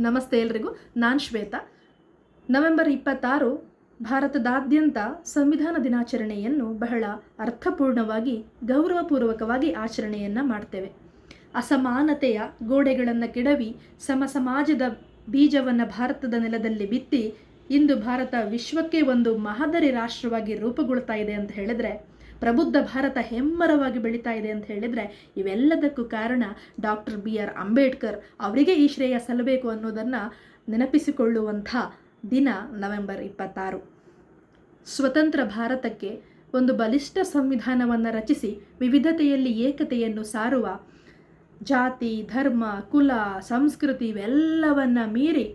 ನಮಸ್ತೆ ಎಲ್ರಿಗೂ. ನಾನು ಶ್ವೇತಾ. ನವೆಂಬರ್ ಇಪ್ಪತ್ತಾರು ಭಾರತದಾದ್ಯಂತ ಸಂವಿಧಾನ ದಿನಾಚರಣೆಯನ್ನು ಬಹಳ ಅರ್ಥಪೂರ್ಣವಾಗಿ, ಗೌರವಪೂರ್ವಕವಾಗಿ ಆಚರಣೆಯನ್ನು ಮಾಡ್ತೇವೆ. ಅಸಮಾನತೆಯ ಗೋಡೆಗಳನ್ನು ಕೆಡವಿ ಸಮ ಸಮಾಜದ ಬೀಜವನ್ನು ಭಾರತದ ನೆಲದಲ್ಲಿ ಬಿತ್ತಿ ಇಂದು ಭಾರತ ವಿಶ್ವಕ್ಕೆ ಒಂದು ಮಹದರಿ ರಾಷ್ಟ್ರವಾಗಿ ರೂಪುಗೊಳ್ತಾ ಇದೆ ಅಂತ ಹೇಳಿದ್ರೆ ಪ್ರಬುದ್ಧ ಭಾರತ ಹೆಮ್ಮರವಾಗಿ ಬೆಳೀತಾ ಇದೆ ಅಂತ ಹೇಳಿದರೆ ಇವೆಲ್ಲದಕ್ಕೂ ಕಾರಣ ಡಾಕ್ಟರ್ ಬಿ ಆರ್ ಅಂಬೇಡ್ಕರ್ ಅವರಿಗೆ ಈ ಶ್ರೇಯ ಸಲ್ಲಬೇಕು ಅನ್ನೋದನ್ನು ನೆನಪಿಸಿಕೊಳ್ಳುವಂಥ ದಿನ ನವೆಂಬರ್ ಇಪ್ಪತ್ತಾರು. ಸ್ವತಂತ್ರ ಭಾರತಕ್ಕೆ ಒಂದು ಬಲಿಷ್ಠ ಸಂವಿಧಾನವನ್ನು ರಚಿಸಿ ವಿವಿಧತೆಯಲ್ಲಿ ಏಕತೆಯನ್ನು ಸಾರುವ ಜಾತಿ, ಧರ್ಮ, ಕುಲ, ಸಂಸ್ಕೃತಿ ಇವೆಲ್ಲವನ್ನು ಮೀರಿ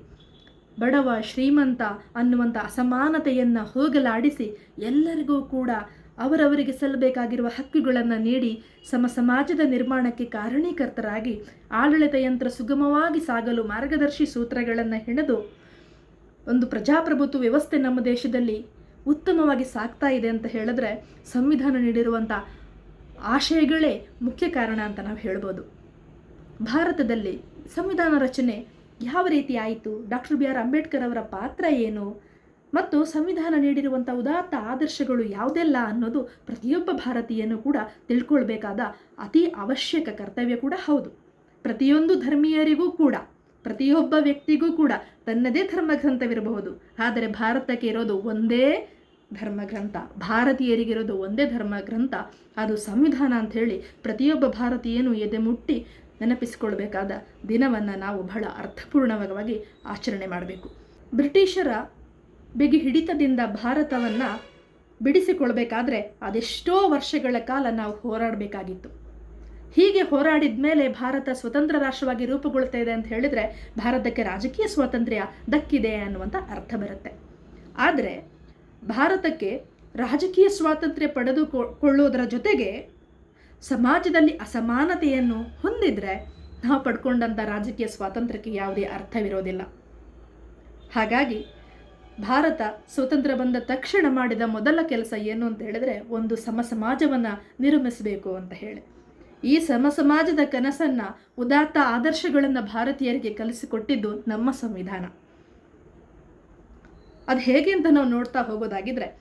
ಬಡವ ಶ್ರೀಮಂತ ಅನ್ನುವಂಥ ಅಸಮಾನತೆಯನ್ನು ಹೋಗಲಾಡಿಸಿ ಎಲ್ಲರಿಗೂ ಕೂಡ ಅವರವರಿಗೆ ಸಲ್ಲಬೇಕಾಗಿರುವ ಹಕ್ಕುಗಳನ್ನು ನೀಡಿ ಸಮ ಸಮಾಜದ ನಿರ್ಮಾಣಕ್ಕೆ ಕಾರಣೀಕರ್ತರಾಗಿ ಆಡಳಿತ ಯಂತ್ರ ಸುಗಮವಾಗಿ ಸಾಗಲು ಮಾರ್ಗದರ್ಶಿ ಸೂತ್ರಗಳನ್ನು ಹೆಣೆದು ಒಂದು ಪ್ರಜಾಪ್ರಭುತ್ವ ವ್ಯವಸ್ಥೆ ನಮ್ಮ ದೇಶದಲ್ಲಿ ಉತ್ತಮವಾಗಿ ಸಾಗ್ತಾ ಇದೆ ಅಂತ ಹೇಳಿದ್ರೆ ಸಂವಿಧಾನ ನೀಡಿರುವಂಥ ಆಶಯಗಳೇ ಮುಖ್ಯ ಕಾರಣ ಅಂತ ನಾವು ಹೇಳ್ಬೋದು. ಭಾರತದಲ್ಲಿ ಸಂವಿಧಾನ ರಚನೆ ಯಾವ ರೀತಿ ಆಯಿತು? ಡಾಕ್ಟರ್ ಬಿ ಆರ್ ಅಂಬೇಡ್ಕರ್ ಅವರ ಪಾತ್ರ ಏನು? ಮತ್ತು ಸಂವಿಧಾನ ನೀಡಿರುವಂಥ ಉದಾತ್ತ ಆದರ್ಶಗಳು ಯಾವುದೆಲ್ಲ ಅನ್ನೋದು ಪ್ರತಿಯೊಬ್ಬ ಭಾರತೀಯನು ಕೂಡ ತಿಳ್ಕೊಳ್ಬೇಕಾದ ಅತಿ ಅವಶ್ಯಕ ಕರ್ತವ್ಯ ಕೂಡ ಹೌದು. ಪ್ರತಿಯೊಂದು ಧರ್ಮೀಯರಿಗೂ ಕೂಡ, ಪ್ರತಿಯೊಬ್ಬ ವ್ಯಕ್ತಿಗೂ ಕೂಡ ತನ್ನದೇ ಧರ್ಮಗ್ರಂಥವಿರಬಹುದು. ಆದರೆ ಭಾರತಕ್ಕೆ ಇರೋದು ಒಂದೇ ಧರ್ಮಗ್ರಂಥ, ಭಾರತೀಯರಿಗಿರೋದು ಒಂದೇ ಧರ್ಮಗ್ರಂಥ. ಅದು ಸಂವಿಧಾನ ಅಂತ ಹೇಳಿ ಪ್ರತಿಯೊಬ್ಬ ಭಾರತೀಯನು ಎದೆ ಮುಟ್ಟಿ ನೆನಪಿಸಿಕೊಳ್ಬೇಕಾದ ದಿನವನ್ನು ನಾವು ಬಹಳ ಅರ್ಥಪೂರ್ಣವಾಗಿ ಆಚರಣೆ ಮಾಡಬೇಕು. ಬ್ರಿಟಿಷರ ಬಿಗಿ ಹಿಡಿತದಿಂದ ಭಾರತವನ್ನು ಬಿಡಿಸಿಕೊಳ್ಬೇಕಾದ್ರೆ ಅದೆಷ್ಟೋ ವರ್ಷಗಳ ಕಾಲ ನಾವು ಹೋರಾಡಬೇಕಾಗಿತ್ತು. ಹೀಗೆ ಹೋರಾಡಿದ ಮೇಲೆ ಭಾರತ ಸ್ವತಂತ್ರ ರಾಷ್ಟ್ರವಾಗಿ ರೂಪುಗೊಳ್ತಾ ಇದೆ ಅಂತ ಹೇಳಿದರೆ ಭಾರತಕ್ಕೆ ರಾಜಕೀಯ ಸ್ವಾತಂತ್ರ್ಯ ದಕ್ಕಿದೆ ಅನ್ನುವಂಥ ಅರ್ಥ ಬರುತ್ತೆ. ಆದರೆ ಭಾರತಕ್ಕೆ ರಾಜಕೀಯ ಸ್ವಾತಂತ್ರ್ಯ ಪಡೆದುಕೊಳ್ಳುವುದರ ಜೊತೆಗೆ ಸಮಾಜದಲ್ಲಿ ಅಸಮಾನತೆಯನ್ನು ಹೊಂದಿದ್ರೆ ನಾವು ಪಡ್ಕೊಂಡಂಥ ರಾಜಕೀಯ ಸ್ವಾತಂತ್ರ್ಯಕ್ಕೆ ಯಾವುದೇ ಅರ್ಥವಿರೋದಿಲ್ಲ. ಹಾಗಾಗಿ ಭಾರತ ಸ್ವತಂತ್ರ ಬಂದ ತಕ್ಷಣ ಮಾಡಿದ ಮೊದಲ ಕೆಲಸ ಏನು ಅಂತ ಹೇಳಿದ್ರೆ ಒಂದು ಸಮ ಸಮಾಜವನ್ನು ನಿರ್ಮಿಸಬೇಕು ಅಂತ ಹೇಳಿ. ಈ ಸಮ ಸಮಾಜದ ಕನಸನ್ನು ಉದಾತ್ತ ಆದರ್ಶಗಳನ್ನು ಭಾರತೀಯರಿಗೆ ಕಲಿಸಿಕೊಟ್ಟಿದ್ದು ನಮ್ಮ ಸಂವಿಧಾನ. ಅದು ಹೇಗೆ ಅಂತ ನಾವು ನೋಡ್ತಾ ಹೋಗೋದಾಗಿದ್ರೆ,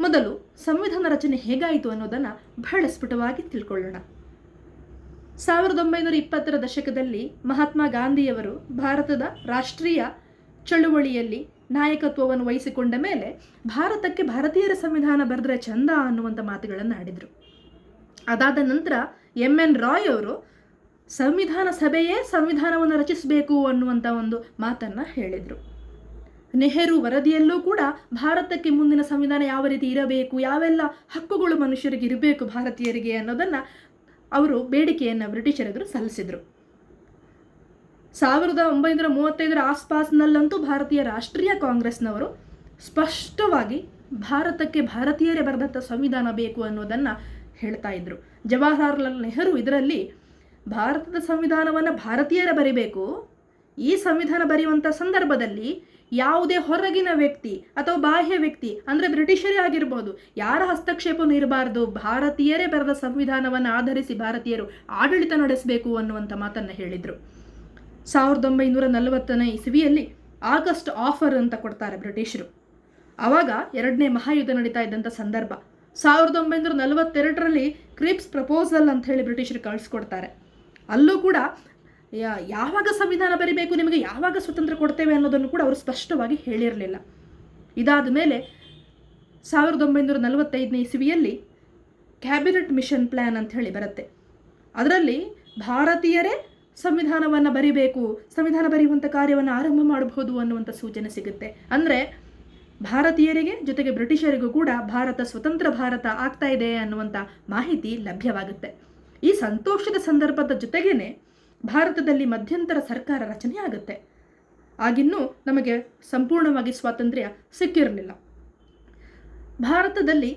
ಮೊದಲು ಸಂವಿಧಾನ ರಚನೆ ಹೇಗಾಯಿತು ಅನ್ನೋದನ್ನು ಬಹಳ ಸ್ಫುಟವಾಗಿ ತಿಳ್ಕೊಳ್ಳೋಣ. ಸಾವಿರದ ಒಂಬೈನೂರ ಇಪ್ಪತ್ತರ ದಶಕದಲ್ಲಿ ಮಹಾತ್ಮ ಗಾಂಧಿಯವರು ಭಾರತದ ರಾಷ್ಟ್ರೀಯ ಚಳುವಳಿಯಲ್ಲಿ ನಾಯಕತ್ವವನ್ನು ವಹಿಸಿಕೊಂಡ ಮೇಲೆ ಭಾರತಕ್ಕೆ ಭಾರತೀಯರ ಸಂವಿಧಾನ ಬರೆದ್ರೆ ಚಂದ ಅನ್ನುವಂಥ ಮಾತುಗಳನ್ನು ಆಡಿದರು. ಅದಾದ ನಂತರ ಎಂ ಎನ್ ರಾಯ್ ಅವರು ಸಂವಿಧಾನ ಸಭೆಯೇ ಸಂವಿಧಾನವನ್ನು ರಚಿಸಬೇಕು ಅನ್ನುವಂಥ ಒಂದು ಮಾತನ್ನು ಹೇಳಿದರು. ನೆಹರು ವರದಿಯಲ್ಲೂ ಕೂಡ ಭಾರತಕ್ಕೆ ಮುಂದಿನ ಸಂವಿಧಾನ ಯಾವ ರೀತಿ ಇರಬೇಕು, ಯಾವೆಲ್ಲ ಹಕ್ಕುಗಳು ಮನುಷ್ಯರಿಗೆ ಇರಬೇಕು ಭಾರತೀಯರಿಗೆ ಅನ್ನೋದನ್ನು ಅವರು ಬೇಡಿಕೆಯನ್ನು ಬ್ರಿಟಿಷರೆದುರು ಸಲ್ಲಿಸಿದರು. ಸಾವಿರದ ಒಂಬೈನೂರ ಮೂವತ್ತೈದರ ಆಸ್ಪಾಸ್ನಲ್ಲಂತೂ ಭಾರತೀಯ ರಾಷ್ಟ್ರೀಯ ಕಾಂಗ್ರೆಸ್ನವರು ಸ್ಪಷ್ಟವಾಗಿ ಭಾರತಕ್ಕೆ ಭಾರತೀಯರೇ ಬರೆದಂಥ ಸಂವಿಧಾನ ಬೇಕು ಅನ್ನೋದನ್ನು ಹೇಳ್ತಾ ಇದ್ರು. ಜವಾಹರ್ಲಾಲ್ ನೆಹರು ಇದರಲ್ಲಿ ಭಾರತದ ಸಂವಿಧಾನವನ್ನು ಭಾರತೀಯರೇ ಬರಿಬೇಕು, ಈ ಸಂವಿಧಾನ ಬರೆಯುವಂಥ ಸಂದರ್ಭದಲ್ಲಿ ಯಾವುದೇ ಹೊರಗಿನ ವ್ಯಕ್ತಿ ಅಥವಾ ಬಾಹ್ಯ ವ್ಯಕ್ತಿ, ಅಂದರೆ ಬ್ರಿಟಿಷರೇ ಆಗಿರ್ಬೋದು, ಯಾರ ಹಸ್ತಕ್ಷೇಪನೂ ಇರಬಾರ್ದು, ಭಾರತೀಯರೇ ಬರೆದ ಸಂವಿಧಾನವನ್ನು ಆಧರಿಸಿ ಭಾರತೀಯರು ಆಡಳಿತ ನಡೆಸಬೇಕು ಅನ್ನುವಂಥ ಮಾತನ್ನು ಹೇಳಿದರು. ಸಾವಿರದ ಒಂಬೈನೂರ ನಲವತ್ತನೇ ಇಸವಿಯಲ್ಲಿ ಆಗಸ್ಟ್ ಆಫರ್ ಅಂತ ಕೊಡ್ತಾರೆ ಬ್ರಿಟಿಷರು. ಆವಾಗ ಎರಡನೇ ಮಹಾಯುದ್ಧ ನಡೀತಾ ಇದ್ದಂಥ ಸಂದರ್ಭ. ಸಾವಿರದ ಒಂಬೈನೂರ ನಲವತ್ತೆರಡರಲ್ಲಿ ಕ್ರಿಪ್ಸ್ ಪ್ರಪೋಸಲ್ ಅಂತ ಹೇಳಿ ಬ್ರಿಟಿಷರು ಕಳಿಸ್ಕೊಡ್ತಾರೆ. ಅಲ್ಲೂ ಕೂಡ ಯಾವಾಗ ಸಂವಿಧಾನ ಬರಿಬೇಕು, ನಿಮಗೆ ಯಾವಾಗ ಸ್ವತಂತ್ರ ಕೊಡ್ತೇವೆ ಅನ್ನೋದನ್ನು ಕೂಡ ಅವರು ಸ್ಪಷ್ಟವಾಗಿ ಹೇಳಿರಲಿಲ್ಲ. ಇದಾದ ಮೇಲೆ ಸಾವಿರದ ಒಂಬೈನೂರ ನಲವತ್ತೈದನೇ ಇಸವಿಯಲ್ಲಿ ಕ್ಯಾಬಿನೆಟ್ ಮಿಷನ್ ಪ್ಲ್ಯಾನ್ ಅಂತ ಹೇಳಿ ಬರುತ್ತೆ. ಅದರಲ್ಲಿ ಭಾರತೀಯರೇ ಸಂವಿಧಾನವನ್ನು ಬರಿಬೇಕು, ಸಂವಿಧಾನ ಬರೆಯುವಂಥ ಕಾರ್ಯವನ್ನು ಆರಂಭ ಮಾಡಬಹುದು ಅನ್ನುವಂಥ ಸೂಚನೆ ಸಿಗುತ್ತೆ. ಅಂದರೆ ಭಾರತೀಯರಿಗೆ ಜೊತೆಗೆ ಬ್ರಿಟಿಷರಿಗೂ ಕೂಡ ಭಾರತ ಸ್ವತಂತ್ರ ಭಾರತ ಆಗ್ತಾ ಇದೆ ಅನ್ನುವಂಥ ಮಾಹಿತಿ ಲಭ್ಯವಾಗುತ್ತೆ. ಈ ಸಂತೋಷದ ಸಂದರ್ಭದ ಜೊತೆಗೇನೆ ಭಾರತದಲ್ಲಿ ಮಧ್ಯಂತರ ಸರ್ಕಾರ ರಚನೆ ಆಗುತ್ತೆ. ಆಗಿನ್ನೂ ನಮಗೆ ಸಂಪೂರ್ಣವಾಗಿ ಸ್ವಾತಂತ್ರ್ಯ ಸಿಕ್ಕಿರಲಿಲ್ಲ. ಭಾರತದಲ್ಲಿ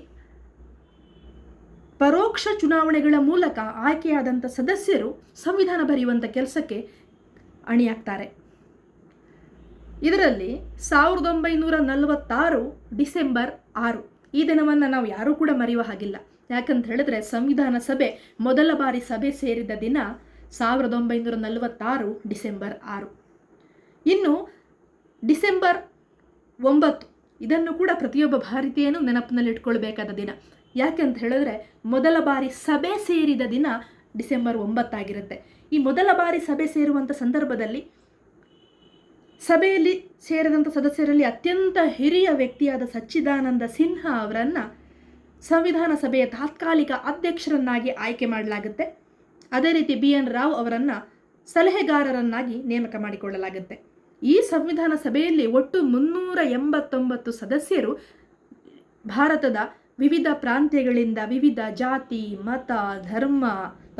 ಪರೋಕ್ಷ ಚುನಾವಣೆಗಳ ಮೂಲಕ ಆಯ್ಕೆಯಾದಂಥ ಸದಸ್ಯರು ಸಂವಿಧಾನ ಬರೆಯುವಂಥ ಕೆಲಸಕ್ಕೆ ಅಣಿಯಾಗ್ತಾರೆ. ಇದರಲ್ಲಿ ಸಾವಿರದ ಒಂಬೈನೂರ ನಲವತ್ತಾರು ಡಿಸೆಂಬರ್ ಆರು. ಈ ದಿನವನ್ನು ನಾವು ಯಾರೂ ಕೂಡ ಮರೆಯುವ ಹಾಗಿಲ್ಲ. ಯಾಕಂತ ಹೇಳಿದ್ರೆ ಸಂವಿಧಾನ ಸಭೆ ಮೊದಲ ಬಾರಿ ಸಭೆ ಸೇರಿದ ದಿನ ಸಾವಿರದ ಒಂಬೈನೂರ ನಲವತ್ತಾರು ಡಿಸೆಂಬರ್ ಆರು. ಇನ್ನು ಡಿಸೆಂಬರ್ ಒಂಬತ್ತು ಇದನ್ನು ಕೂಡ ಪ್ರತಿಯೊಬ್ಬ ಭಾರತೀಯನು ನೆನಪಿನಲ್ಲಿ ಇಟ್ಕೊಳ್ಬೇಕಾದ ದಿನ. ಯಾಕೆ ಅಂತ ಹೇಳಿದ್ರೆ ಮೊದಲ ಬಾರಿ ಸಭೆ ಸೇರಿದ ದಿನ ಡಿಸೆಂಬರ್ ಒಂಬತ್ತಾಗಿರುತ್ತೆ. ಈ ಮೊದಲ ಬಾರಿ ಸಭೆ ಸೇರುವಂಥ ಸಂದರ್ಭದಲ್ಲಿ ಸಭೆಯಲ್ಲಿ ಸೇರಿದಂಥ ಸದಸ್ಯರಲ್ಲಿ ಅತ್ಯಂತ ಹಿರಿಯ ವ್ಯಕ್ತಿಯಾದ ಸಚ್ಚಿದಾನಂದ ಸಿನ್ಹಾ ಅವರನ್ನು ಸಂವಿಧಾನ ಸಭೆಯ ತಾತ್ಕಾಲಿಕ ಅಧ್ಯಕ್ಷರನ್ನಾಗಿ ಆಯ್ಕೆ ಮಾಡಲಾಗುತ್ತೆ. ಅದೇ ರೀತಿ ಬಿ ಎನ್ ರಾವ್ ಅವರನ್ನು ಸಲಹೆಗಾರರನ್ನಾಗಿ ನೇಮಕ ಮಾಡಿಕೊಳ್ಳಲಾಗುತ್ತೆ. ಈ ಸಂವಿಧಾನ ಸಭೆಯಲ್ಲಿ ಒಟ್ಟು ಮುನ್ನೂರ ಎಂಬತ್ತೊಂಬತ್ತು ಸದಸ್ಯರು ಭಾರತದ ವಿವಿಧ ಪ್ರಾಂತ್ಯಗಳಿಂದ ವಿವಿಧ ಜಾತಿ, ಮತ, ಧರ್ಮ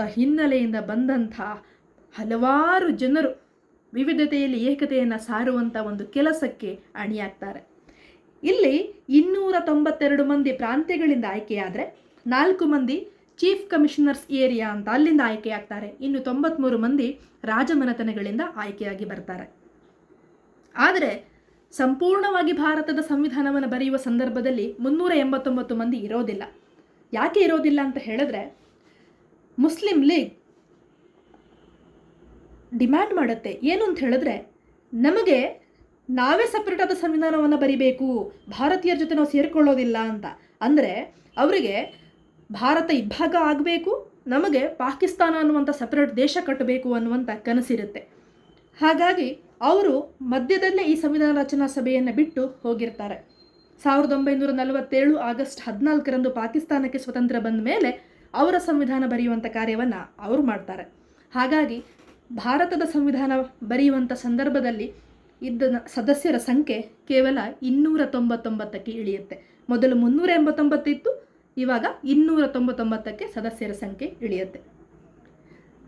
ಹಿನ್ನೆಲೆಯಿಂದ ಬಂದಂಥ ಹಲವಾರು ಜನರು ವಿವಿಧತೆಯಲ್ಲಿ ಏಕತೆಯನ್ನು ಸಾರುವಂಥ ಒಂದು ಕೆಲಸಕ್ಕೆ ಅಣಿಯಾಗ್ತಾರೆ. ಇಲ್ಲಿ ಇನ್ನೂರ ತೊಂಬತ್ತೆರಡು ಮಂದಿ ಪ್ರಾಂತ್ಯಗಳಿಂದ ಆಯ್ಕೆಯಾದರೆ ನಾಲ್ಕು ಮಂದಿ ಚೀಫ್ ಕಮಿಷನರ್ಸ್ ಏರಿಯಾ ಅಂತ ಅಲ್ಲಿಂದ ಆಯ್ಕೆಯಾಗ್ತಾರೆ. ಇನ್ನು ತೊಂಬತ್ಮೂರು ಮಂದಿ ರಾಜಮನೆತನಗಳಿಂದ ಆಯ್ಕೆಯಾಗಿ ಬರ್ತಾರೆ. ಆದರೆ ಸಂಪೂರ್ಣವಾಗಿ ಭಾರತದ ಸಂವಿಧಾನವನ್ನು ಬರೆಯುವ ಸಂದರ್ಭದಲ್ಲಿ ಮುನ್ನೂರ ಎಂಬತ್ತೊಂಬತ್ತು ಮಂದಿ ಇರೋದಿಲ್ಲ. ಯಾಕೆ ಇರೋದಿಲ್ಲ ಅಂತ ಹೇಳಿದ್ರೆ, ಮುಸ್ಲಿಂ ಲೀಗ್ ಡಿಮ್ಯಾಂಡ್ ಮಾಡುತ್ತೆ. ಏನು ಅಂತ ಹೇಳಿದ್ರೆ, ನಮಗೆ ನಾವೇ ಸಪ್ರೇಟ್ ಆದ ಸಂವಿಧಾನವನ್ನು ಬರಿಬೇಕು, ಭಾರತೀಯರ ಜೊತೆ ನಾವು ಸೇರಿಕೊಳ್ಳೋದಿಲ್ಲ ಅಂತ. ಅಂದರೆ, ಅವರಿಗೆ ಭಾರತ ಇಬ್ಬಾಗ ಆಗಬೇಕು, ನಮಗೆ ಪಾಕಿಸ್ತಾನ ಅನ್ನುವಂಥ ಸಪ್ರೇಟ್ ದೇಶ ಕಟ್ಟಬೇಕು ಅನ್ನುವಂಥ ಕನಸಿರುತ್ತೆ. ಹಾಗಾಗಿ ಅವರು ಮಧ್ಯದಲ್ಲೇ ಈ ಸಂವಿಧಾನ ರಚನಾ ಸಭೆಯನ್ನು ಬಿಟ್ಟು ಹೋಗಿರ್ತಾರೆ. ಸಾವಿರದ ಒಂಬೈನೂರ ನಲವತ್ತೇಳು ಆಗಸ್ಟ್ ಹದಿನಾಲ್ಕರಂದು ಪಾಕಿಸ್ತಾನಕ್ಕೆ ಸ್ವತಂತ್ರ ಬಂದ ಮೇಲೆ ಅವರ ಸಂವಿಧಾನ ಬರೆಯುವಂಥ ಕಾರ್ಯವನ್ನು ಅವರು ಮಾಡ್ತಾರೆ. ಹಾಗಾಗಿ ಭಾರತದ ಸಂವಿಧಾನ ಬರೆಯುವಂಥ ಸಂದರ್ಭದಲ್ಲಿ ಇದ್ದ ಸದಸ್ಯರ ಸಂಖ್ಯೆ ಕೇವಲ ಇನ್ನೂರ ತೊಂಬತ್ತೊಂಬತ್ತಕ್ಕೆ ಇಳಿಯುತ್ತೆ. ಮೊದಲು ಮುನ್ನೂರ ಎಂಬತ್ತೊಂಬತ್ತಿತ್ತು ಇವಾಗ ಇನ್ನೂರ ತೊಂಬತ್ತೊಂಬತ್ತಕ್ಕೆ ಸದಸ್ಯರ ಸಂಖ್ಯೆ ಇಳಿಯುತ್ತೆ.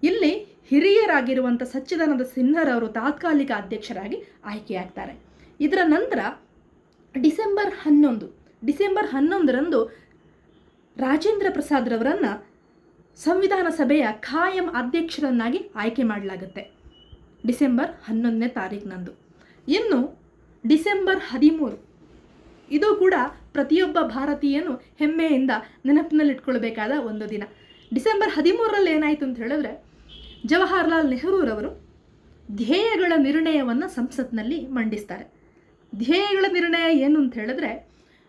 ಇಲ್ಲಿ ಹಿರಿಯರಾಗಿರುವಂಥ ಸಚ್ಚಿದಾನಂದ ಸಿನ್ಹರವರು ತಾತ್ಕಾಲಿಕ ಅಧ್ಯಕ್ಷರಾಗಿ ಆಯ್ಕೆಯಾಗ್ತಾರೆ. ಇದರ ನಂತರ ಡಿಸೆಂಬರ್ ಹನ್ನೊಂದು, ಡಿಸೆಂಬರ್ ಹನ್ನೊಂದರಂದು ರಾಜೇಂದ್ರ ಪ್ರಸಾದ್ರವರನ್ನು ಸಂವಿಧಾನ ಸಭೆಯ ಖಾಯಂ ಅಧ್ಯಕ್ಷರನ್ನಾಗಿ ಆಯ್ಕೆ ಮಾಡಲಾಗುತ್ತೆ. ಡಿಸೆಂಬರ್ ಹನ್ನೊಂದನೇ ತಾರೀಕಿನಂದು ಇನ್ನು ಡಿಸೆಂಬರ್ ಹದಿಮೂರು, ಇದು ಕೂಡ ಪ್ರತಿಯೊಬ್ಬ ಭಾರತೀಯನು ಹೆಮ್ಮೆಯಿಂದ ನೆನಪಿನಲ್ಲಿಟ್ಕೊಳ್ಬೇಕಾದ ಒಂದು ದಿನ. ಡಿಸೆಂಬರ್ ಹದಿಮೂರರಲ್ಲಿ ಏನಾಯಿತು ಅಂತ ಹೇಳಿದ್ರೆ ಜವಾಹರ್ಲಾಲ್ ನೆಹರೂರವರು ಧ್ಯೇಯಗಳ ನಿರ್ಣಯವನ್ನು ಸಂಸತ್ನಲ್ಲಿ ಮಂಡಿಸ್ತಾರೆ. ಧ್ಯೇಯಗಳ ನಿರ್ಣಯ ಏನು ಅಂತ ಹೇಳಿದ್ರೆ,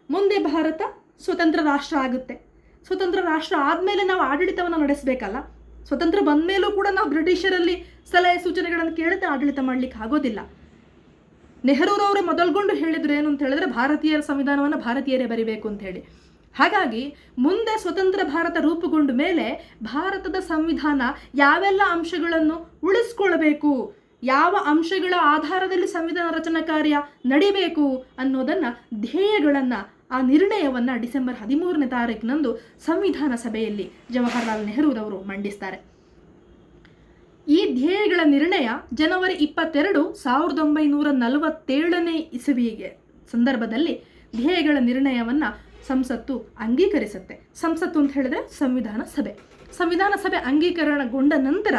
ಮುಂದೆ ಭಾರತ ಸ್ವತಂತ್ರ ರಾಷ್ಟ್ರ ಆಗುತ್ತೆ. ಸ್ವತಂತ್ರ ರಾಷ್ಟ್ರ ಆದಮೇಲೆ ನಾವು ಆಡಳಿತವನ್ನು ನಡೆಸಬೇಕಲ್ಲ. ಸ್ವತಂತ್ರ ಬಂದ ಮೇಲೂ ಕೂಡ ನಾವು ಬ್ರಿಟಿಷರಲ್ಲಿ ಸಲಹೆ ಸೂಚನೆಗಳನ್ನು ಕೇಳುತ್ತೆ, ಆಡಳಿತ ಮಾಡಲಿಕ್ಕೆ ಆಗೋದಿಲ್ಲ. ನೆಹರೂರವರೇ ಮೊದಲ್ಗೊಂಡು ಹೇಳಿದ್ರು ಏನು ಅಂತ ಹೇಳಿದ್ರೆ, ಭಾರತೀಯರ ಸಂವಿಧಾನವನ್ನು ಭಾರತೀಯರೇ ಬರಿಬೇಕು ಅಂತ ಹೇಳಿ. ಹಾಗಾಗಿ ಮುಂದೆ ಸ್ವತಂತ್ರ ಭಾರತ ರೂಪುಗೊಂಡ ಮೇಲೆ ಭಾರತದ ಸಂವಿಧಾನ ಯಾವೆಲ್ಲ ಅಂಶಗಳನ್ನು ಉಳಿಸ್ಕೊಳ್ಬೇಕು ಯಾವ ಅಂಶಗಳ ಆಧಾರದಲ್ಲಿ ಸಂವಿಧಾನ ರಚನಾ ಕಾರ್ಯ ನಡಿಬೇಕು ಅನ್ನೋದನ್ನು ಧ್ಯೇಯಗಳನ್ನು ಆ ನಿರ್ಣಯವನ್ನು ಡಿಸೆಂಬರ್ ಹದಿಮೂರನೇ ತಾರೀಕಿನಂದು ಸಂವಿಧಾನ ಸಭೆಯಲ್ಲಿ ಜವಾಹರ್ಲಾಲ್ ನೆಹರೂರವರು ಮಂಡಿಸ್ತಾರೆ. ಈ ಧ್ಯೇಯಗಳ ನಿರ್ಣಯ ಜನವರಿ ಇಪ್ಪತ್ತೆರಡು ಸಾವಿರದ ಒಂಬೈನೂರ ನಲವತ್ತೇಳನೇ ಇಸವಿಗೆ ಸಂದರ್ಭದಲ್ಲಿ ಧ್ಯೇಯಗಳ ನಿರ್ಣಯವನ್ನು ಸಂಸತ್ತು ಅಂಗೀಕರಿಸುತ್ತೆ. ಸಂಸತ್ತು ಅಂತ ಹೇಳಿದ್ರೆ ಸಂವಿಧಾನ ಸಭೆ. ಸಂವಿಧಾನ ಸಭೆ ಅಂಗೀಕರಣಗೊಂಡ ನಂತರ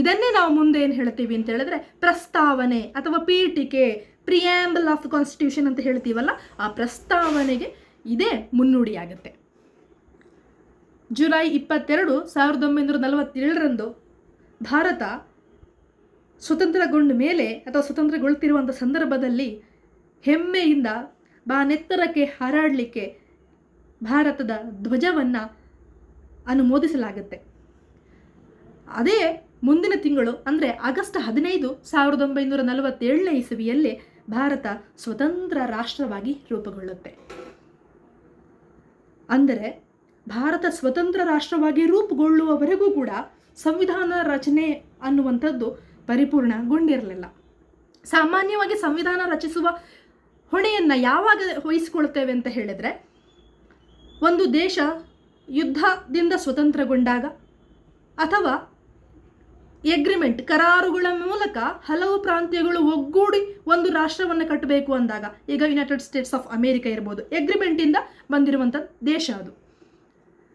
ಇದನ್ನೇ ನಾವು ಮುಂದೆ ಏನು ಹೇಳ್ತೀವಿ ಅಂತ ಹೇಳಿದ್ರೆ ಪ್ರಸ್ತಾವನೆ ಅಥವಾ ಪೀಠಿಕೆ ಪ್ರಿಯಾಂಬಲ್ ಆಫ್ ಕಾನ್ಸ್ಟಿಟ್ಯೂಷನ್ ಅಂತ ಹೇಳ್ತೀವಲ್ಲ, ಆ ಪ್ರಸ್ತಾವನೆಗೆ ಇದೇ ಮುನ್ನುಡಿಯಾಗುತ್ತೆ. ಜುಲೈ ಇಪ್ಪತ್ತೆರಡು ಸಾವಿರದ ಒಂಬೈನೂರ ನಲವತ್ತೇಳರಂದು ಭಾರತ ಸ್ವತಂತ್ರಗೊಂಡ ಮೇಲೆ ಅಥವಾ ಸ್ವತಂತ್ರಗೊಳ್ತಿರುವಂಥ ಸಂದರ್ಭದಲ್ಲಿ ಹೆಮ್ಮೆಯಿಂದ ಬಾನೆತ್ತರಕ್ಕೆ ಹಾರಾಡಲಿಕ್ಕೆ ಭಾರತದ ಧ್ವಜವನ್ನು ಅನುಮೋದಿಸಲಾಗುತ್ತೆ. ಅದೇ ಮುಂದಿನ ತಿಂಗಳು, ಅಂದರೆ ಆಗಸ್ಟ್ ಹದಿನೈದು ಸಾವಿರದ ಒಂಬೈನೂರ ನಲವತ್ತೇಳನೇ ಇಸವಿಯಲ್ಲಿ ಭಾರತ ಸ್ವತಂತ್ರ ರಾಷ್ಟ್ರವಾಗಿ ರೂಪುಗೊಳ್ಳುತ್ತೆ. ಅಂದರೆ ಭಾರತ ಸ್ವತಂತ್ರ ರಾಷ್ಟ್ರವಾಗಿ ರೂಪುಗೊಳ್ಳುವವರೆಗೂ ಕೂಡ ಸಂವಿಧಾನ ರಚನೆ ಅನ್ನುವಂಥದ್ದು ಪರಿಪೂರ್ಣಗೊಂಡಿರಲಿಲ್ಲ. ಸಾಮಾನ್ಯವಾಗಿ ಸಂವಿಧಾನ ರಚಿಸುವ ಹೊಣೆಯನ್ನು ಯಾವಾಗ ವಹಿಸಿಕೊಳ್ತೇವೆ ಅಂತ ಹೇಳಿದರೆ ಒಂದು ದೇಶ ಯುದ್ಧದಿಂದ ಸ್ವತಂತ್ರಗೊಂಡಾಗ ಅಥವಾ ಎಗ್ರಿಮೆಂಟ್ ಕರಾರುಗಳ ಮೂಲಕ ಹಲವು ಪ್ರಾಂತ್ಯಗಳು ಒಗ್ಗೂಡಿ ಒಂದು ರಾಷ್ಟ್ರವನ್ನು ಕಟ್ಟಬೇಕು ಅಂದಾಗ, ಈಗ ಯುನೈಟೆಡ್ ಸ್ಟೇಟ್ಸ್ ಆಫ್ ಅಮೇರಿಕಾ ಇರ್ಬೋದು ಎಗ್ರಿಮೆಂಟಿಂದ ಬಂದಿರುವಂಥ ದೇಶ ಅದು.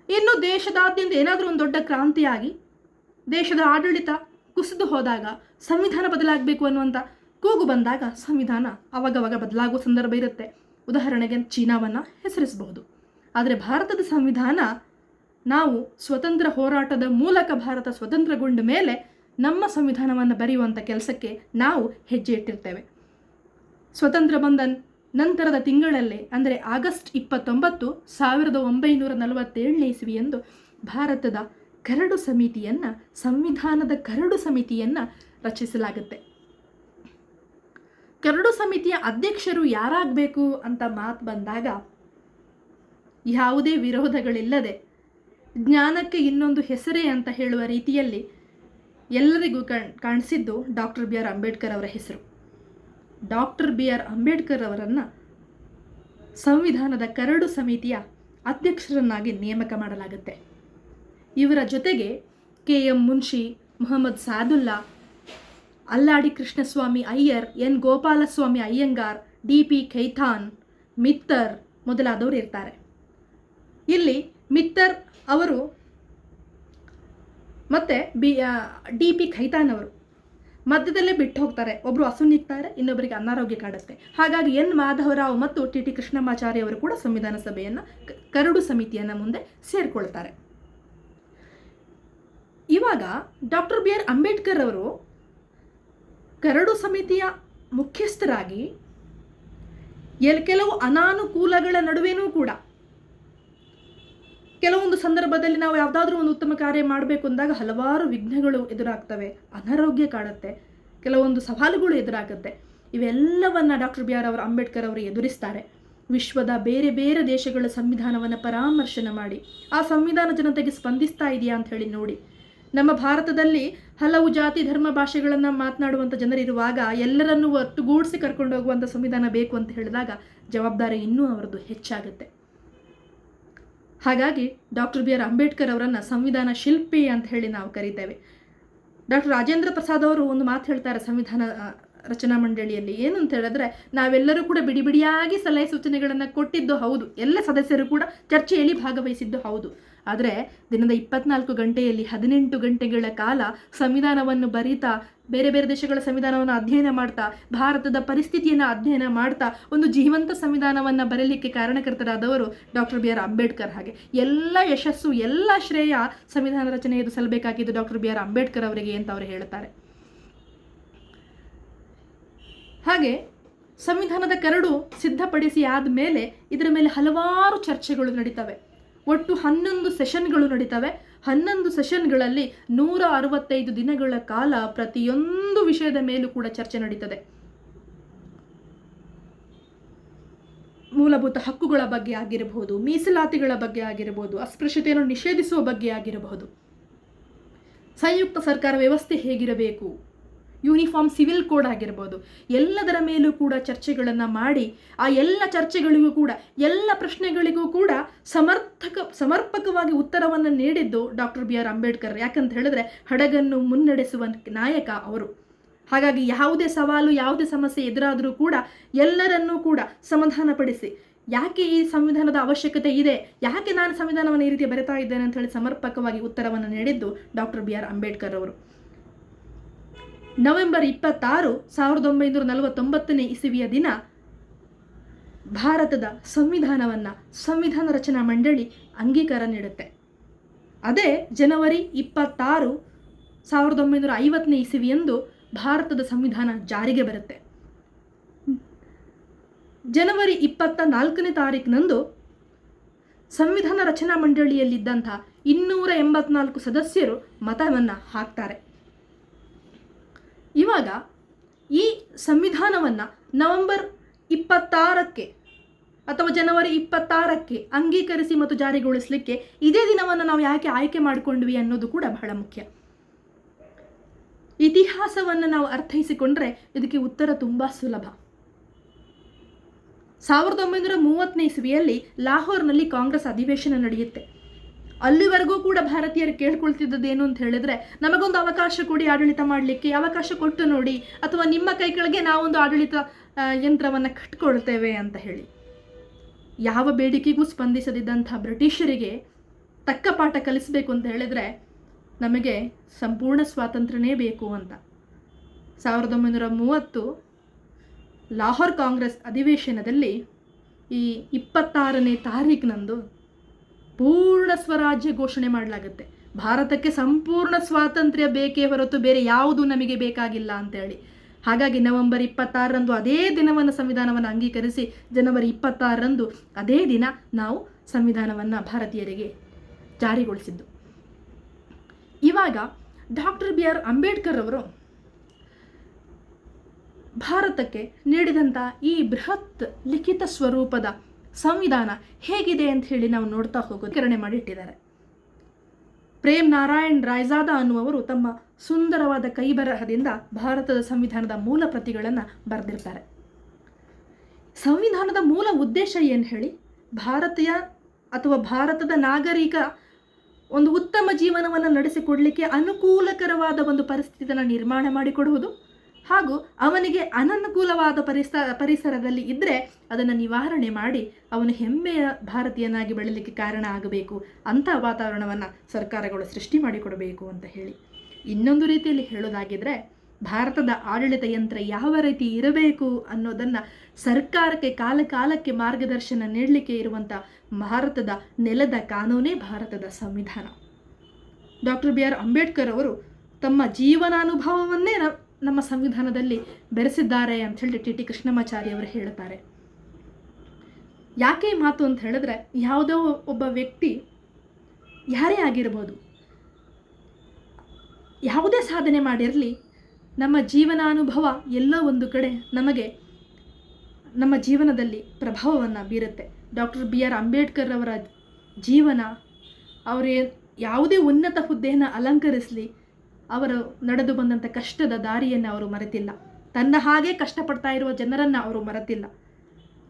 ಇನ್ನು ದೇಶದಾದ್ಯಂತ ಏನಾದರೂ ಒಂದು ದೊಡ್ಡ ಕ್ರಾಂತಿಯಾಗಿ ದೇಶದ ಆಡಳಿತ ಕುಸಿದು ಹೋದಾಗ ಸಂವಿಧಾನ ಬದಲಾಗಬೇಕು ಅನ್ನುವಂಥ ಕೂಗು ಬಂದಾಗ ಸಂವಿಧಾನ ಅವಾಗವಾಗ ಬದಲಾಗುವ ಸಂದರ್ಭ ಇರುತ್ತೆ. ಉದಾಹರಣೆಗೆ ಚೀನಾವನ್ನು ಹೆಸರಿಸಬಹುದು. ಆದರೆ ಭಾರತದ ಸಂವಿಧಾನ ನಾವು ಸ್ವತಂತ್ರ ಹೋರಾಟದ ಮೂಲಕ ಭಾರತ ಸ್ವತಂತ್ರಗೊಂಡ ಮೇಲೆ ನಮ್ಮ ಸಂವಿಧಾನವನ್ನು ಬರೆಯುವಂಥ ಕೆಲಸಕ್ಕೆ ನಾವು ಹೆಜ್ಜೆ ಇಟ್ಟಿರ್ತೇವೆ. ಸ್ವತಂತ್ರ ಬಂದ ನಂತರದ ತಿಂಗಳಲ್ಲೇ, ಅಂದರೆ ಆಗಸ್ಟ್ ಇಪ್ಪತ್ತೊಂಬತ್ತು ಸಾವಿರದ ಒಂಬೈನೂರ ನಲವತ್ತೇಳನೇ ಇಸ್ವಿಯಂದು ಭಾರತದ ಕರಡು ಸಮಿತಿಯನ್ನು, ಸಂವಿಧಾನದ ಕರಡು ಸಮಿತಿಯನ್ನು ರಚಿಸಲಾಗುತ್ತೆ. ಕರಡು ಸಮಿತಿಯ ಅಧ್ಯಕ್ಷರು ಯಾರಾಗಬೇಕು ಅಂತ ಮಾತು ಬಂದಾಗ ಯಾವುದೇ ವಿರೋಧಗಳಿಲ್ಲದೆ ಜ್ಞಾನಕ್ಕೆ ಇನ್ನೊಂದು ಹೆಸರೇ ಅಂತ ಹೇಳುವ ರೀತಿಯಲ್ಲಿ ಎಲ್ಲರಿಗೂ ಕಣ್, ಕಾಣಿಸಿದ್ದು ಡಾಕ್ಟರ್ ಬಿ ಆರ್ ಅಂಬೇಡ್ಕರ್ ಅವರ ಹೆಸರು. ಡಾಕ್ಟರ್ ಬಿ ಆರ್ ಅಂಬೇಡ್ಕರ್ ಅವರನ್ನು ಸಂವಿಧಾನದ ಕರಡು ಸಮಿತಿಯ ಅಧ್ಯಕ್ಷರನ್ನಾಗಿ ನೇಮಕ ಮಾಡಲಾಗುತ್ತೆ. ಇವರ ಜೊತೆಗೆ K M Munshi Mohammad Saadulla, Alladi Krishnaswami Iyer, N Gopalaswami Ayyangar, D P Khaitan, Mitter ಮೊದಲಾದವರು ಇರ್ತಾರೆ. ಇಲ್ಲಿ ಮಿತ್ತರ್ ಅವರು ಮತ್ತು ಬಿ ಡಿ ಪಿ ಖೈತಾನ್ ಅವರು ಮಧ್ಯದಲ್ಲೇ ಬಿಟ್ಟು ಹೋಗ್ತಾರೆ. ಒಬ್ಬರು ಅಸುನಿಗ್ತಾರೆ ಇನ್ನೊಬ್ಬರಿಗೆ ಅನಾರೋಗ್ಯ ಕಾಡುತ್ತೆ. ಹಾಗಾಗಿ ಎನ್ ಮಾಧವರಾವ್ ಮತ್ತು ಟಿ ಟಿ ಕೃಷ್ಣಮಾಚಾರ್ಯ ಅವರು ಕೂಡ ಸಂವಿಧಾನ ಸಭೆಯನ್ನು ಕರಡು ಸಮಿತಿಯನ್ನು ಮುಂದೆ ಸೇರಿಕೊಳ್ತಾರೆ. ಇವಾಗ ಡಾಕ್ಟರ್ ಬಿ ಆರ್ ಅಂಬೇಡ್ಕರ್ ಅವರು ಕರಡು ಸಮಿತಿಯ ಮುಖ್ಯಸ್ಥರಾಗಿ ಎಲ್, ಕೆಲವು ಅನಾನುಕೂಲಗಳ ನಡುವೆನೂ ಕೂಡ ಕೆಲವೊಂದು ಸಂದರ್ಭದಲ್ಲಿ ನಾವು ಯಾವುದಾದ್ರೂ ಒಂದು ಉತ್ತಮ ಕಾರ್ಯ ಮಾಡಬೇಕು ಅಂದಾಗ ಹಲವಾರು ವಿಘ್ನಗಳು ಎದುರಾಗ್ತವೆ, ಅನಾರೋಗ್ಯ ಕಾಡುತ್ತೆ ಕೆಲವೊಂದು ಸವಾಲುಗಳು ಎದುರಾಗುತ್ತೆ. ಇವೆಲ್ಲವನ್ನ ಡಾಕ್ಟರ್ ಬಿ ಆರ್ ಅವರು ಅಂಬೇಡ್ಕರ್ ಅವರು ಎದುರಿಸ್ತಾರೆ. ವಿಶ್ವದ ಬೇರೆ ಬೇರೆ ದೇಶಗಳ ಸಂವಿಧಾನವನ್ನು ಪರಾಮರ್ಶನ ಮಾಡಿ, ಆ ಸಂವಿಧಾನ ಜನತೆಗೆ ಸ್ಪಂದಿಸ್ತಾ ಇದೆಯಾ ಅಂತ ಹೇಳಿ ನೋಡಿ. ನಮ್ಮ ಭಾರತದಲ್ಲಿ ಹಲವು ಜಾತಿ ಧರ್ಮ ಭಾಷೆಗಳನ್ನು ಮಾತನಾಡುವಂಥ ಜನರಿರುವಾಗ ಎಲ್ಲರನ್ನೂ ಒಟ್ಟುಗೂಡಿಸಿ ಕರ್ಕೊಂಡು ಹೋಗುವಂಥ ಸಂವಿಧಾನ ಬೇಕು ಅಂತ ಹೇಳಿದಾಗ ಜವಾಬ್ದಾರಿ ಇನ್ನೂ ಅವರದ್ದು ಹೆಚ್ಚಾಗುತ್ತೆ. ಹಾಗಾಗಿ ಡಾಕ್ಟರ್ ಬಿ ಆರ್ ಅಂಬೇಡ್ಕರ್ ಅವರನ್ನು ಸಂವಿಧಾನ ಶಿಲ್ಪಿ ಅಂತ ಹೇಳಿ ನಾವು ಕರಿತೇವೆ. ಡಾಕ್ಟರ್ ರಾಜೇಂದ್ರ ಪ್ರಸಾದ್ ಅವರು ಒಂದು ಮಾತು ಹೇಳ್ತಾರೆ ಸಂವಿಧಾನ ರಚನಾ ಮಂಡಳಿಯಲ್ಲಿ. ಏನು ಅಂತ ಹೇಳಿದ್ರೆ, ನಾವೆಲ್ಲರೂ ಕೂಡ ಬಿಡಿ ಬಿಡಿಯಾಗಿ ಸಲಹೆ ಸೂಚನೆಗಳನ್ನು ಕೊಟ್ಟಿದ್ದು ಹೌದು. ಎಲ್ಲ ಸದಸ್ಯರು ಕೂಡ ಚರ್ಚೆಯಲ್ಲಿ ಭಾಗವಹಿಸಿದ್ದು ಹೌದು. ಆದರೆ ದಿನದ ಇಪ್ಪತ್ನಾಲ್ಕು ಗಂಟೆಯಲ್ಲಿ ಹದಿನೆಂಟು ಗಂಟೆಗಳ ಕಾಲ ಸಂವಿಧಾನವನ್ನು ಬರೀತಾ, ಬೇರೆ ಬೇರೆ ದೇಶಗಳ ಸಂವಿಧಾನವನ್ನು ಅಧ್ಯಯನ ಮಾಡ್ತಾ, ಭಾರತದ ಪರಿಸ್ಥಿತಿಯನ್ನು ಅಧ್ಯಯನ ಮಾಡ್ತಾ, ಒಂದು ಜೀವಂತ ಸಂವಿಧಾನವನ್ನು ಬರಲಿಕ್ಕೆ ಕಾರಣಕರ್ತರಾದವರು ಡಾಕ್ಟರ್ ಬಿ ಆರ್ ಅಂಬೇಡ್ಕರ್ ಹಾಗೆ. ಎಲ್ಲ ಯಶಸ್ಸು, ಎಲ್ಲ ಶ್ರೇಯ ಸಂವಿಧಾನ ರಚನೆಯದು ಸಲ್ಲಬೇಕಾಗಿದ್ದು ಡಾಕ್ಟರ್ ಬಿ ಆರ್ ಅಂಬೇಡ್ಕರ್ ಅವರಿಗೆ ಅಂತ ಅವರು ಹೇಳ್ತಾರೆ. ಹಾಗೆ ಸಂವಿಧಾನದ ಕರಡು ಸಿದ್ಧಪಡಿಸಿ ಆದಮೇಲೆ ಇದರ ಮೇಲೆ ಹಲವಾರು ಚರ್ಚೆಗಳು ನಡೀತವೆ. ಒಟ್ಟು ಹನ್ನೊಂದು ಸೆಷನ್ಗಳು ನಡೀತವೆ. ಹನ್ನೊಂದು ಸೆಷನ್ಗಳಲ್ಲಿ ನೂರ ಅರವತ್ತೈದು ದಿನಗಳ ಕಾಲ ಪ್ರತಿಯೊಂದು ವಿಷಯದ ಮೇಲೂ ಕೂಡ ಚರ್ಚೆ ನಡೀತದೆ. ಮೂಲಭೂತ ಹಕ್ಕುಗಳ ಬಗ್ಗೆ ಆಗಿರಬಹುದು, ಮೀಸಲಾತಿಗಳ ಬಗ್ಗೆ ಆಗಿರಬಹುದು, ಅಸ್ಪೃಶ್ಯತೆಯನ್ನು ನಿಷೇಧಿಸುವ ಬಗ್ಗೆ ಆಗಿರಬಹುದು. ಸಂಯುಕ್ತ ಸರ್ಕಾರ ವ್ಯವಸ್ಥೆ ಹೇಗಿರಬೇಕು? ಯೂನಿಫಾರ್ಮ್ ಸಿವಿಲ್ ಕೋಡ್ ಆಗಿರ್ಬೋದು. ಎಲ್ಲದರ ಮೇಲೂ ಕೂಡ ಚರ್ಚೆಗಳನ್ನು ಮಾಡಿ, ಆ ಎಲ್ಲ ಚರ್ಚೆಗಳಿಗೂ ಕೂಡ, ಎಲ್ಲ ಪ್ರಶ್ನೆಗಳಿಗೂ ಕೂಡ ಸಮರ್ಥಕ, ಸಮರ್ಪಕವಾಗಿ ಉತ್ತರವನ್ನು ನೀಡಿದ್ದು ಡಾಕ್ಟರ್ ಬಿ ಆರ್ ಅಂಬೇಡ್ಕರ್. ಯಾಕಂತ ಹೇಳಿದ್ರೆ ಹಡಗನ್ನು ಮುನ್ನಡೆಸುವ ನಾಯಕ ಅವರು. ಹಾಗಾಗಿ ಯಾವುದೇ ಸವಾಲು, ಯಾವುದೇ ಸಮಸ್ಯೆ ಎದುರಾದರೂ ಕೂಡ ಎಲ್ಲರನ್ನೂ ಕೂಡ ಸಮಾಧಾನಪಡಿಸಿ. ಯಾಕೆ ಈ ಸಂವಿಧಾನದ ಅವಶ್ಯಕತೆ ಇದೆ? ಯಾಕೆ ನಾನು ಸಂವಿಧಾನವನ್ನು ಈ ರೀತಿ ಬರೆತಾ ಇದ್ದೇನೆ ಅಂತ ಹೇಳಿ ಸಮರ್ಪಕವಾಗಿ ಉತ್ತರವನ್ನು ನೀಡಿದ್ದು ಡಾಕ್ಟರ್ ಬಿ ಆರ್ ಅಂಬೇಡ್ಕರ್ ಅವರು. ನವೆಂಬರ್ ಇಪ್ಪತ್ತಾರು ಸಾವಿರದ ಒಂಬೈನೂರ ನಲವತ್ತೊಂಬತ್ತನೇ ಇಸವಿಯ ದಿನ ಭಾರತದ ಸಂವಿಧಾನವನ್ನು ಸಂವಿಧಾನ ರಚನಾ ಮಂಡಳಿ ಅಂಗೀಕಾರ ನೀಡುತ್ತೆ. ಅದೇ ಜನವರಿ ಇಪ್ಪತ್ತಾರು ಸಾವಿರದ ಒಂಬೈನೂರ ಐವತ್ತನೇ ಇಸವಿಯಂದು ಭಾರತದ ಸಂವಿಧಾನ ಜಾರಿಗೆ ಬರುತ್ತೆ. ಜನವರಿ ಇಪ್ಪತ್ತ ನಾಲ್ಕನೇ ತಾರೀಕಿನಂದು ಸಂವಿಧಾನ ರಚನಾ ಮಂಡಳಿಯಲ್ಲಿದ್ದಂಥ ಇನ್ನೂರ ಎಂಬತ್ನಾಲ್ಕು ಸದಸ್ಯರು ಮತವನ್ನು ಹಾಕ್ತಾರೆ. ಇವಾಗ ಈ ಸಂವಿಧಾನವನ್ನು ನವೆಂಬರ್ ಇಪ್ಪತ್ತಾರಕ್ಕೆ ಅಥವಾ ಜನವರಿ ಇಪ್ಪತ್ತಾರಕ್ಕೆ ಅಂಗೀಕರಿಸಿ ಮತ್ತು ಜಾರಿಗೊಳಿಸಲಿಕ್ಕೆ ಇದೇ ದಿನವನ್ನು ನಾವು ಯಾಕೆ ಆಯ್ಕೆ ಮಾಡಿಕೊಂಡ್ವಿ ಅನ್ನೋದು ಕೂಡ ಬಹಳ ಮುಖ್ಯ. ಇತಿಹಾಸವನ್ನು ನಾವು ಅರ್ಥೈಸಿಕೊಂಡ್ರೆ ಇದಕ್ಕೆ ಉತ್ತರ ತುಂಬ ಸುಲಭ. ಸಾವಿರದ ಒಂಬೈನೂರ ಮೂವತ್ತನೇ ಇಸ್ವಿಯಲ್ಲಿ ಲಾಹೋರ್ನಲ್ಲಿ ಕಾಂಗ್ರೆಸ್ ಅಧಿವೇಶನ ನಡೆಯುತ್ತೆ. ಅಲ್ಲಿವರೆಗೂ ಕೂಡ ಭಾರತೀಯರು ಕೇಳ್ಕೊಳ್ತಿದ್ದದ್ದು ಏನು ಅಂತ ಹೇಳಿದ್ರೆ, ನಮಗೊಂದು ಅವಕಾಶ ಕೊಡಿ ಆಡಳಿತ ಮಾಡಲಿಕ್ಕೆ, ಅವಕಾಶ ಕೊಟ್ಟು ನೋಡಿ, ಅಥವಾ ನಿಮ್ಮ ಕೈ ಕೆಳಗೆ ನಾವೊಂದು ಆಡಳಿತ ಯಂತ್ರವನ್ನು ಕಟ್ಕೊಳ್ತೇವೆ ಅಂತ ಹೇಳಿ. ಯಾವ ಬೇಡಿಕೆಗೂ ಸ್ಪಂದಿಸದಿದ್ದಂಥ ಬ್ರಿಟಿಷರಿಗೆ ತಕ್ಕ ಪಾಠ ಕಲಿಸಬೇಕು ಅಂತ ಹೇಳಿದರೆ, ನಮಗೆ ಸಂಪೂರ್ಣ ಸ್ವಾತಂತ್ರ್ಯನೇ ಬೇಕು ಅಂತ. ಸಾವಿರದ ಒಂಬೈನೂರ ಮೂವತ್ತು ಲಾಹೋರ್ ಕಾಂಗ್ರೆಸ್ ಅಧಿವೇಶನದಲ್ಲಿ ಈ ಇಪ್ಪತ್ತಾರನೇ ತಾರೀಕಿನಂದು ಪೂರ್ಣ ಸ್ವರಾಜ್ಯ ಘೋಷಣೆ ಮಾಡಲಾಗುತ್ತೆ. ಭಾರತಕ್ಕೆ ಸಂಪೂರ್ಣ ಸ್ವಾತಂತ್ರ್ಯ ಬೇಕೇ ಹೊರತು ಬೇರೆ ಯಾವುದು ನಮಗೆ ಬೇಕಾಗಿಲ್ಲ ಅಂತೇಳಿ. ಹಾಗಾಗಿ ನವೆಂಬರ್ ಇಪ್ಪತ್ತಾರರಂದು ಅದೇ ದಿನವನ್ನು ಸಂವಿಧಾನವನ್ನು ಅಂಗೀಕರಿಸಿ ಜನವರಿ ಇಪ್ಪತ್ತಾರರಂದು ಅದೇ ದಿನ ನಾವು ಸಂವಿಧಾನವನ್ನು ಭಾರತೀಯರಿಗೆ ಜಾರಿಗೊಳಿಸಿದ್ದು. ಇವಾಗ ಡಾಕ್ಟರ್ ಬಿ ಆರ್ ಅಂಬೇಡ್ಕರ್ ಅವರು ಭಾರತಕ್ಕೆ ನೀಡಿದಂಥ ಈ ಬೃಹತ್ ಲಿಖಿತ ಸ್ವರೂಪದ ಸಂವಿಧಾನ ಹೇಗಿದೆ ಅಂತ ಹೇಳಿ ನಾವು ನೋಡ್ತಾ ಹೋಗೋದು. ಕರಣೆ ಮಾಡಿಟ್ಟಿದ್ದಾರೆ ಪ್ರೇಮ್ ನಾರಾಯಣ್ ರಾಯ್ಜಾದ ಅನ್ನುವರು ತಮ್ಮ ಸುಂದರವಾದ ಕೈಬರಹದಿಂದ ಭಾರತದ ಸಂವಿಧಾನದ ಮೂಲ ಪ್ರತಿಗಳನ್ನು ಬರೆದಿರ್ತಾರೆ. ಸಂವಿಧಾನದ ಮೂಲ ಉದ್ದೇಶ ಏನು ಹೇಳಿ? ಭಾರತೀಯ ಅಥವಾ ಭಾರತದ ನಾಗರಿಕ ಒಂದು ಉತ್ತಮ ಜೀವನವನ್ನು ನಡೆಸಿಕೊಡಲಿಕ್ಕೆ ಅನುಕೂಲಕರವಾದ ಒಂದು ಪರಿಸ್ಥಿತಿಯನ್ನು ನಿರ್ಮಾಣ ಮಾಡಿಕೊಡುವುದು. ಹಾಗೂ ಅವನಿಗೆ ಅನನುಕೂಲವಾದ ಪರಿಸ, ಪರಿಸರದಲ್ಲಿ ಇದ್ದರೆ ಅದನ್ನು ನಿವಾರಣೆ ಮಾಡಿ ಅವನು ಹೆಮ್ಮೆಯ ಭಾರತೀಯನಾಗಿ ಬೆಳಲಿಕ್ಕೆ ಕಾರಣ ಆಗಬೇಕು. ಅಂಥ ವಾತಾವರಣವನ್ನು ಸರ್ಕಾರಗಳು ಸೃಷ್ಟಿ ಮಾಡಿಕೊಡಬೇಕು ಅಂತ ಹೇಳಿ. ಇನ್ನೊಂದು ರೀತಿಯಲ್ಲಿ ಹೇಳೋದಾಗಿದ್ದರೆ ಭಾರತದ ಆಡಳಿತ ಯಂತ್ರ ಯಾವ ರೀತಿ ಇರಬೇಕು ಅನ್ನೋದನ್ನು ಸರ್ಕಾರಕ್ಕೆ ಕಾಲ ಕಾಲಕ್ಕೆ ಮಾರ್ಗದರ್ಶನ ನೀಡಲಿಕ್ಕೆ ಇರುವಂಥ ಭಾರತದ ನೆಲದ ಕಾನೂನೇ ಭಾರತದ ಸಂವಿಧಾನ. ಡಾಕ್ಟರ್ ಬಿ ಆರ್ ಅಂಬೇಡ್ಕರ್ ಅವರು ತಮ್ಮ ಜೀವನಾನುಭವವನ್ನೇ ನಮ್ಮ ಸಂವಿಧಾನದಲ್ಲಿ ಬೆರೆಸಿದ್ದಾರೆ ಅಂತ ಹೇಳಿ ಟಿ ಟಿ ಕೃಷ್ಣಮಾಚಾರ್ಯವರು ಅವರು ಹೇಳುತ್ತಾರೆ ಯಾಕೆ ಮಾತು ಅಂತ ಹೇಳಿದ್ರೆ ಯಾವುದೋ ಒಬ್ಬ ವ್ಯಕ್ತಿ ಯಾರೇ ಆಗಿರ್ಬೋದು, ಯಾವುದೇ ಸಾಧನೆ ಮಾಡಿರಲಿ, ನಮ್ಮ ಜೀವನಾನುಭವ ಎಲ್ಲ ಒಂದು ಕಡೆ ನಮಗೆ ನಮ್ಮ ಜೀವನದಲ್ಲಿ ಪ್ರಭಾವವನ್ನು ಬೀರುತ್ತೆ. ಡಾಕ್ಟರ್ ಬಿ ಆರ್ ಅಂಬೇಡ್ಕರ್ ಅವರ ಜೀವನ, ಅವರೇ ಯಾವುದೇ ಉನ್ನತ ಹುದ್ದೆಯನ್ನು ಅಲಂಕರಿಸಲಿ ಅವರು ನಡೆದು ಬಂದಂಥ ಕಷ್ಟದ ದಾರಿಯನ್ನು ಅವರು ಮರೆತಿಲ್ಲ. ತನ್ನ ಹಾಗೆ ಕಷ್ಟಪಡ್ತಾ ಇರುವ ಜನರನ್ನು ಅವರು ಮರೆತಿಲ್ಲ.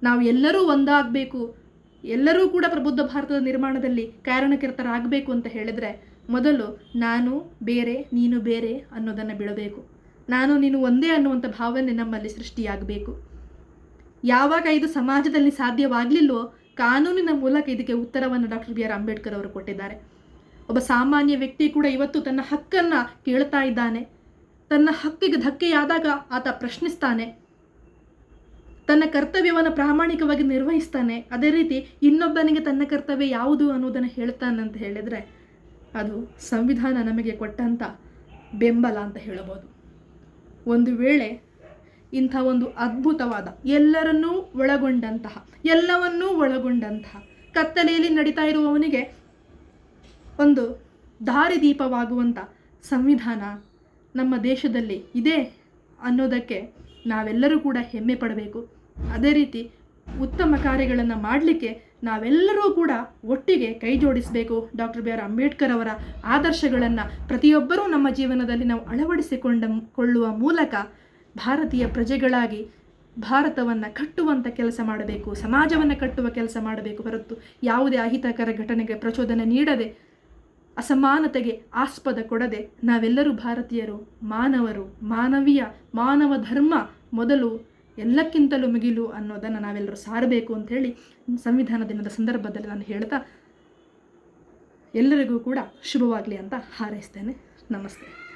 ನಾವು ಎಲ್ಲರೂ ಒಂದಾಗಬೇಕು. ಎಲ್ಲರೂ ಕೂಡ ಪ್ರಬುದ್ಧ ಭಾರತದ ನಿರ್ಮಾಣದಲ್ಲಿ ಕಾರಣಕರ್ತರಾಗಬೇಕು ಅಂತ ಹೇಳಿದರೆ ಮೊದಲು ನಾನು ಬೇರೆ, ನೀನು ಬೇರೆ ಅನ್ನೋದನ್ನು ಬಿಡಬೇಕು. ನಾನು, ನೀನು ಒಂದೇ ಅನ್ನುವಂಥ ಭಾವನೆ ನಮ್ಮಲ್ಲಿ ಸೃಷ್ಟಿಯಾಗಬೇಕು. ಯಾವಾಗ ಇದು ಸಮಾಜದಲ್ಲಿ ಸಾಧ್ಯವಾಗಲಿಲ್ಲೋ ಕಾನೂನಿನ ಮೂಲಕ ಇದಕ್ಕೆ ಉತ್ತರವನ್ನು ಡಾಕ್ಟರ್ ಬಿ ಆರ್ ಅಂಬೇಡ್ಕರ್ ಅವರು ಕೊಟ್ಟಿದ್ದಾರೆ. ಒಬ್ಬ ಸಾಮಾನ್ಯ ವ್ಯಕ್ತಿ ಕೂಡ ಇವತ್ತು ತನ್ನ ಹಕ್ಕನ್ನು ಕೇಳ್ತಾ ಇದ್ದಾನೆ. ತನ್ನ ಹಕ್ಕಿಗೆ ಧಕ್ಕೆಯಾದಾಗ ಆತ ಪ್ರಶ್ನಿಸ್ತಾನೆ. ತನ್ನ ಕರ್ತವ್ಯವನ್ನು ಪ್ರಾಮಾಣಿಕವಾಗಿ ನಿರ್ವಹಿಸ್ತಾನೆ. ಅದೇ ರೀತಿ ಇನ್ನೊಬ್ಬನಿಗೆ ತನ್ನ ಕರ್ತವ್ಯ ಯಾವುದು ಅನ್ನೋದನ್ನು ಹೇಳ್ತಾನೆ ಅಂತ ಹೇಳಿದರೆ ಅದು ಸಂವಿಧಾನ ನಮಗೆ ಕೊಟ್ಟಂಥ ಬೆಂಬಲ ಅಂತ ಹೇಳಬಹುದು ಒಂದು ವೇಳೆ ಇಂಥ ಒಂದು ಅದ್ಭುತವಾದ ಎಲ್ಲರನ್ನೂ ಒಳಗೊಂಡಂತಹ, ಎಲ್ಲವನ್ನೂ ಒಳಗೊಂಡಂತಹ ಕತ್ತಲೆಯಲ್ಲಿ ನಡೀತಾ ಇರುವವನಿಗೆ ಒಂದು ದಾರಿದೀಪವಾಗುವಂಥ ಸಂವಿಧಾನ ನಮ್ಮ ದೇಶದಲ್ಲಿ ಇದೆ ಅನ್ನೋದಕ್ಕೆ ನಾವೆಲ್ಲರೂ ಕೂಡ ಹೆಮ್ಮೆ ಪಡಬೇಕು. ಅದೇ ರೀತಿ ಉತ್ತಮ ಕಾರ್ಯಗಳನ್ನು ಮಾಡಲಿಕ್ಕೆ ನಾವೆಲ್ಲರೂ ಕೂಡ ಒಟ್ಟಿಗೆ ಕೈ ಜೋಡಿಸಬೇಕು. ಡಾಕ್ಟರ್ ಬಿ ಆರ್ ಅಂಬೇಡ್ಕರ್ ಅವರ ಆದರ್ಶಗಳನ್ನು ಪ್ರತಿಯೊಬ್ಬರೂ ನಮ್ಮ ಜೀವನದಲ್ಲಿ ನಾವು ಅಳವಡಿಸಿಕೊಂಡ ಕೊಳ್ಳುವ ಮೂಲಕ ಭಾರತೀಯ ಪ್ರಜೆಗಳಾಗಿ ಭಾರತವನ್ನು ಕಟ್ಟುವಂಥ ಕೆಲಸ ಮಾಡಬೇಕು. ಸಮಾಜವನ್ನು ಕಟ್ಟುವ ಕೆಲಸ ಮಾಡಬೇಕು ಹೊರತು ಯಾವುದೇ ಅಹಿತಕರ ಘಟನೆಗೆ ಪ್ರಚೋದನೆ ನೀಡದೆ ಅಸಮಾನತೆಗೆ ಆಸ್ಪದ ಕೊಡದೆ ನಾವೆಲ್ಲರೂ ಭಾರತೀಯರು, ಮಾನವರು, ಮಾನವೀಯ, ಮಾನವ ಧರ್ಮ ಮೊದಲು ಎಲ್ಲಕ್ಕಿಂತಲೂ ಮಿಗಿಲು ಅನ್ನೋದನ್ನು ನಾವೆಲ್ಲರೂ ಸಾರಬೇಕು ಅಂಥೇಳಿ ಸಂವಿಧಾನ ದಿನದ ಸಂದರ್ಭದಲ್ಲಿ ನಾನು ಹೇಳ್ತಾ ಎಲ್ಲರಿಗೂ ಕೂಡ ಶುಭವಾಗಲಿ ಅಂತ ಹಾರೈಸ್ತೇನೆ. ನಮಸ್ತೆ.